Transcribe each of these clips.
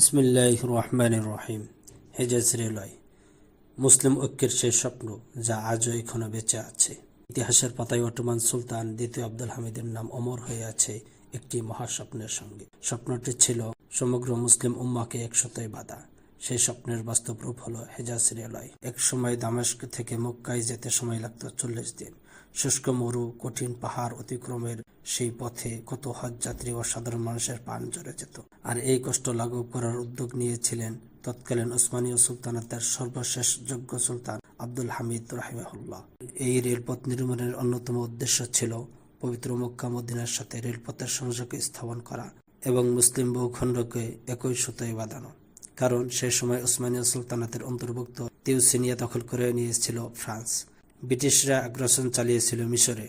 ইসমিল্লাহ রহমান রহিম হেজাজ রেলয় মুসলিম ঐক্যের সেই স্বপ্ন যা আজও এখনও বেঁচে আছে। ইতিহাসের পাতায় অটোমান সুলতান দ্বিতীয় আব্দুল হামিদের নাম অমর হয়ে আছে একটি মহাস্বপ্নের সঙ্গে। স্বপ্নটি ছিল সমগ্র মুসলিম উম্মাকে একসাথে বাধা। সেই স্বপ্নের বাস্তব রূপ হলো হেজাজ রেলয় এক সময় দামেস্ক থেকে মক্কায় যেতে সময় লাগতো চল্লিশ দিন। শুষ্ক, মরু, কঠিন পাহাড় অতিক্রমের সেই পথে কত হজ যাত্রী ও সাধারণ মানুষের প্রাণ জড়ে যেত। আর এই কষ্ট লাঘব করার উদ্যোগ নিয়েছিলেন তৎকালীন ওসমানীয় সুলতানাতের সর্বশেষ যোগ্য সুলতান আব্দুল হামিদ রাহিমাহুল্লাহ। এই রেলপথ নির্মাণের অন্যতম উদ্দেশ্য ছিল পবিত্র মক্কা, মদিনার সাথে রেলপথের সংযোগ স্থাপন করা এবং মুসলিম ভূখণ্ডকে একই সুতোয় বাঁধানো। কারণ সে সময় ওসমানীয় সুলতানাতের অন্তর্ভুক্ত তিউসিনিয়া দখল করে নিয়েছিল ফ্রান্স। ব্রিটিশরা আগ্রাসন চালিয়েছিল মিশরে।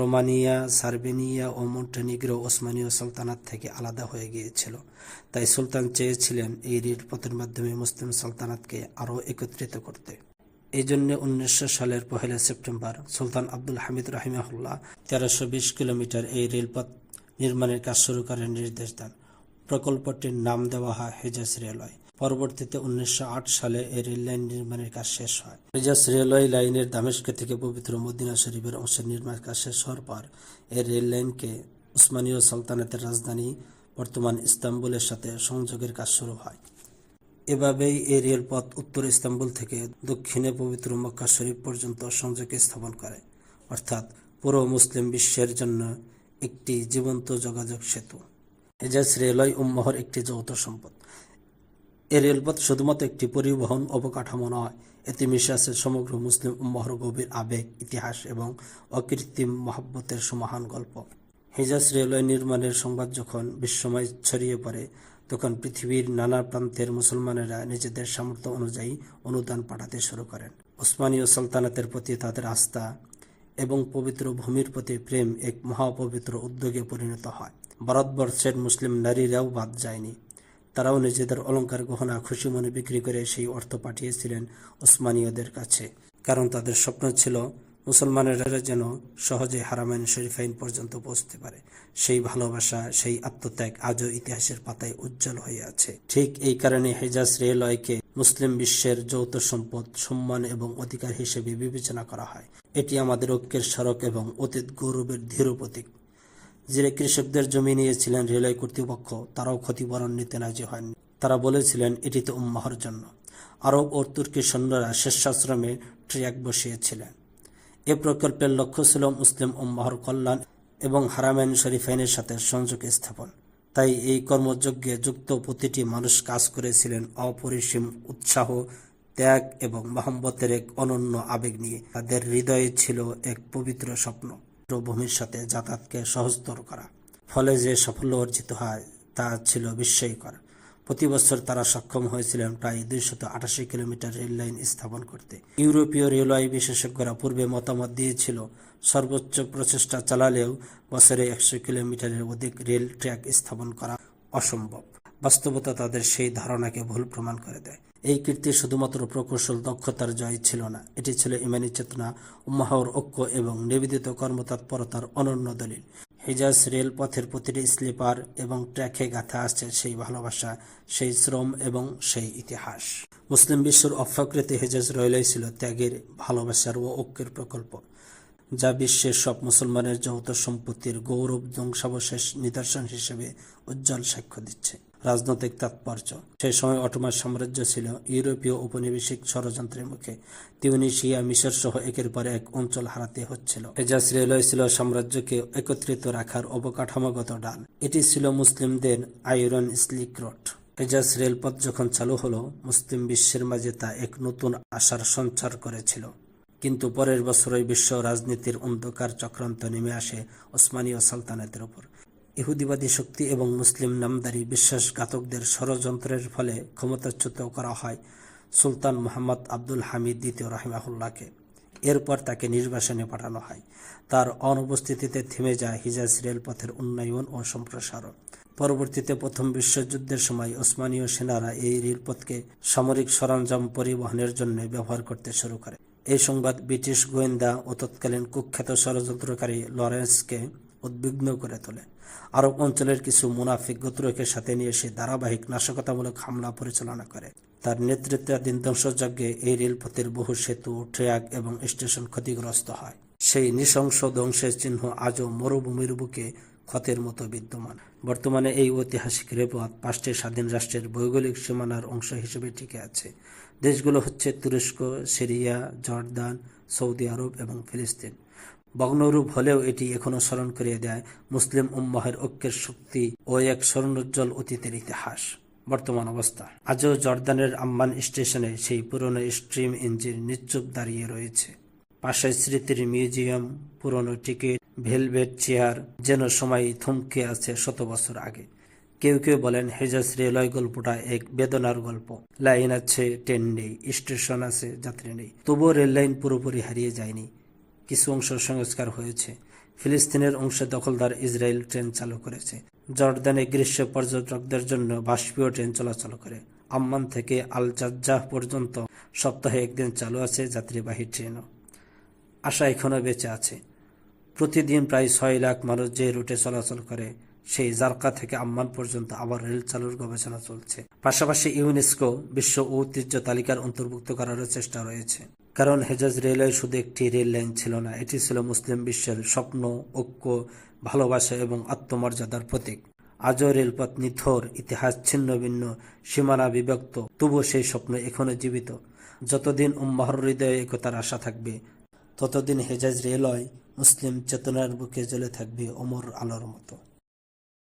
রোমানিয়া, সার্বেনিয়া ও মন্টেনিগ্রো ওসমানীয় সুলতানাত থেকে আলাদা হয়ে গিয়েছিল। তাই সুলতান চেয়েছিলেন এই রেলপথের মাধ্যমে মুসলিম সুলতানাতকে আরও একত্রিত করতে। এই জন্য উনিশশো সালের পহেলা সেপ্টেম্বর সুলতান আব্দুল হামিদ রাহিমাহুল্লাহ তেরোশো বিশ কিলোমিটার এই রেলপথ নির্মাণের কাজ শুরু করার নির্দেশ দেন। প্রকল্পটির নাম দেওয়া হয় হেজাজ রেলওয়ে পরবর্তীতে উনিশশো আট সালে এই রেল লাইন নির্মাণের কাজ শেষ হয়। হেজাজ রেলওয়ে লাইনের দামেস্ক থেকে পবিত্র মদিনা শরীফের অংশের নির্মাণ কাজ শেষ হওয়ার পর এই রেল লাইনকে উসমানীয় সালতানাতের রাজধানী বর্তমান ইস্তাম্বুলের সাথে সংযোগের কাজ শুরু হয়। এভাবেই এই রেলপথ উত্তর ইস্তাম্বুল থেকে দক্ষিণে পবিত্র মক্কা শরীফ পর্যন্ত সংযোগ স্থাপন করে। অর্থাৎ পুরো মুসলিম বিশ্বের জন্য একটি জীবন্ত যোগাযোগ সেতু। হেজাজ রেলওয়ে উম্মহর একটি যৌথ সম্পদ। এই রেলপথ শুধুমাত্র একটি পরিবহন অবকাঠামো নয়, এতে মিশে আছে সমগ্র মুসলিম উম্মহর গভীর আবেগ, ইতিহাস এবং অকৃত্রিম মহাব্বতের সমাহান গল্প। হেজাজ রেলওয়ে নির্মাণের সংবাদ যখন বিশ্বময় ছড়িয়ে পড়ে, তখন পৃথিবীর নানা প্রান্তের মুসলমানেরা নিজেদের সামর্থ্য অনুযায়ী অনুদান পাঠাতে শুরু করেন। ওসমানীয় সালতানাতের প্রতি তাদের আস্থা এবং পবিত্র ভূমির প্রতি প্রেম এক মহাপবিত্র উদ্যোগে পরিণত হয়। ভারতবর্ষের মুসলিম নারীরাও বাদ যায়নি। তারাও নিজেদের অলঙ্কার, গহনা, খুশি মনে বিক্রি করে সেই অর্থ পাঠিয়েছিলেন ওসমানীয়দের কাছে। কারণ তাদের স্বপ্ন ছিল মুসলমানেরা যেন সহজে হারামাইন শরীফাইন পর্যন্ত পৌঁছতে পারে। সেই ভালোবাসা, সেই আত্মত্যাগ আজও ইতিহাসের পাতায় উজ্জ্বল হয়ে আছে। ঠিক এই কারণে হেজাজ রেলওয়েকে মুসলিম বিশ্বের যৌথ সম্পদ, সম্মান এবং অধিকার হিসেবে বিবেচনা করা হয়। এটি আমাদের ঐক্যের স্মারক এবং অতীত গৌরবের ধীর প্রতীক। যে কৃষকদের জমি নিয়েছিলেন রেলওয়ে কর্তৃপক্ষ, তারাও ক্ষতিপূরণ নিতে রাজি হয়নি তারা বলেছিলেন, এটি তো উম্মাহর জন্য। আরব ও তুর্কি সৈন্যরা স্বেচ্ছাশ্রমে ট্র্যাক বসিয়েছিলেন। এ প্রকল্পের লক্ষ্য ছিল মুসলিম উম্মাহর কল্যাণ এবং হারামেন শরীফাইনের সাথে সংযোগ স্থাপন। তাই এই কর্মযজ্ঞে যুক্ত প্রতিটি মানুষ কাজ করেছিলেন অপরিসীম উৎসাহ, ত্যাগ এবং মহব্বতের এক অনন্য আবেগ নিয়ে। তাদের হৃদয়ে ছিল এক পবিত্র স্বপ্ন, ভূমির সাথে যাতায়াতকে সহজতর করা। ফলে যে সাফল্য অর্জিত হয় তা ছিল বিস্ময়কর। প্রতি বছর তারা সক্ষম হয়েছিলেন প্রায় দুইশত আটাশি কিলোমিটার রেল লাইন স্থাপন করতে। ইউরোপীয় রেলওয়ে বিশেষজ্ঞরা পূর্বে মতামত দিয়েছিল, সর্বোচ্চ প্রচেষ্টা চালালেও বছরে একশো কিলোমিটারের অধিক রেল ট্র্যাক স্থাপন করা অসম্ভব। বাস্তবতা তাদের সেই ধারণাকে ভুল প্রমাণ করে দেয়। এই কীর্তি শুধুমাত্র প্রকৌশল দক্ষতার জয় ছিল না, এটি ছিল ইমানি চেতনা উম্মাহর ঐক্য এবং নিবেদিত কর্মতৎপরতার অনন্য দলিল। হেজাজ রেলপথের প্রতিটি স্লিপার এবং ট্র্যাকে গাথা আসছে সেই ভালোবাসা, সেই শ্রম এবং সেই ইতিহাস। মুসলিম বিশ্বের অপ্রকৃতি হেজাজ রেলওয়ে ছিল ত্যাগের ভালোবাসার ও ঐক্যের প্রকল্প, যা বিশ্বের সব মুসলমানের যৌথ সম্পত্তির গৌরব, ধ্বংসাবশেষ, নিদর্শন হিসেবে উজ্জ্বল সাক্ষ্য দিচ্ছে। রাজনৈতিক তাৎপর্য। সেই সময় অটোমান সাম্রাজ্য ছিল ইউরোপীয় উপনিবেশিক ষড়যন্ত্রের মুখে। তিউনিশিয়া মিশর সহ একের পর এক অঞ্চল হারাতে হচ্ছিল। হেজাজ রেলওয়ে ছিল সাম্রাজ্যকে একত্রিত রাখার অবকাঠামোগত ডাল। এটি ছিল মুসলিমদের আয়রন স্লিক রোড। হেজাজ রেলপথ যখন চালু হলো, মুসলিম বিশ্বের মাঝে তা এক নতুন আশার সঞ্চার করেছিল। কিন্তু পরের বছরই বিশ্ব রাজনীতির অন্ধকার চক্রান্ত নেমে আসে ওসমানীয় সালতানাতের উপর। ইহুদিবাদী শক্তি এবং মুসলিম নামদারি বিশ্বাসঘাতকদের ষড়যন্ত্রের ফলে ক্ষমতাচ্যুত করা হয় সুলতান মোহাম্মদ আব্দুল হামিদ দ্বিতীয় রাহিমাহুল্লাহকে। এরপর তাকে নির্বাসনে পাঠানো হয়। তার অনুপস্থিতিতে থেমে যায় হিজাজ রেলপথের উন্নয়ন ও সম্প্রসারণ। পরবর্তীতে প্রথম বিশ্বযুদ্ধের সময় ওসমানীয় সেনারা এই রেলপথকে সামরিক সরঞ্জাম পরিবহনের জন্য ব্যবহার করতে শুরু করে। এই সংবাদ ব্রিটিশ গোয়েন্দা ও তৎকালীন কুখ্যাত ষড়যন্ত্রকারী লরেন্সকে উদ্বিগ্ন করে তোলে। আরব অঞ্চলের কিছু মুনাফিক গোত্রকে সাথে নিয়ে সে ধারাবাহিক নাশকতামূলক হামলা পরিচালনা করে। তার নেতৃত্বাধীন ধ্বংসযজ্ঞে এই রেলপথের বহু সেতু ট্র্যাক এবং স্টেশন ক্ষতিগ্রস্ত হয়। সেই নৃশংস ধ্বংসের চিহ্ন আজও মরুভূমির বুকে ক্ষতের মতো বিদ্যমান। বর্তমানে এই ঐতিহাসিক রেলপথ পাঁচটি স্বাধীন রাষ্ট্রের ভৌগোলিক সীমানার অংশ হিসেবে টিকে আছে। দেশগুলো হচ্ছে তুরস্ক, সিরিয়া, জর্দান, সৌদি আরব এবং ফিলিস্তিন। ভগ্নরূপ হলেও এটি এখনও স্মরণ করিয়ে দেয় মুসলিম উম্মাহের ঐক্যের শক্তি ও এক স্বর্ণোজ্জ্বল অতীতের ইতিহাস। বর্তমান অবস্থা। আজও জর্দানের আম্মান স্টেশনে সেই পুরনো স্ট্রিম ইঞ্জিন নিশ্চুপ দাঁড়িয়ে রয়েছে। পাশে স্মৃতির মিউজিয়াম, পুরনো টিকিট, ভেলভেট চেয়ার যেন সময় থমকে আছে শত বছর আগে। কেউ কেউ বলেন হেজাজ রেলওয়ে গল্পটা এক বেদনার গল্প। লাইন আছে, ট্রেন নেই, স্টেশন আছে, যাত্রী নেই। তবুও রেল লাইন পুরোপুরি হারিয়ে যায়নি। কিছু অংশ সংস্কার হয়েছে। ফিলিস্তিনের অংশে দখলদার ইসরায়েল ট্রেন চালু করেছে। জর্দানে গ্রীষ্ম পর্যটকদের জন্য বাষ্পীয় ট্রেন চলাচল করে। আম্মান থেকে আল জাজ্জাহ পর্যন্ত সপ্তাহে একদিন চালু আছে যাত্রীবাহী ট্রেনও। আশা এখনও বেঁচে আছে। প্রতিদিন প্রায় ছয় লাখ মানুষ যে রুটে চলাচল করে, সেই জারকা থেকে আম্মান পর্যন্ত আবার রেল চালুর গবেষণা চলছে। পাশাপাশি ইউনেস্কো বিশ্ব ঐতিহ্য তালিকার অন্তর্ভুক্ত করারও চেষ্টা রয়েছে। কারণ হেজাজ রেলওয়ে শুধু একটি রেল লাইন ছিল না, এটি ছিল মুসলিম বিশ্বের স্বপ্ন, ঐক্য, ভালোবাসা এবং আত্মমর্যাদার প্রতীক। আজও রেলপথ নিথর, ইতিহাস ছিন্ন ভিন্ন, সীমানা বিভক্ত, তবুও সেই স্বপ্ন এখনও জীবিত। যতদিন উম্মাহর হৃদয়ে একতার আশা থাকবে, ততদিন হেজাজ রেলওয়ে মুসলিম চেতনার বুকে জ্বলে থাকবে অমর আলোর মতো।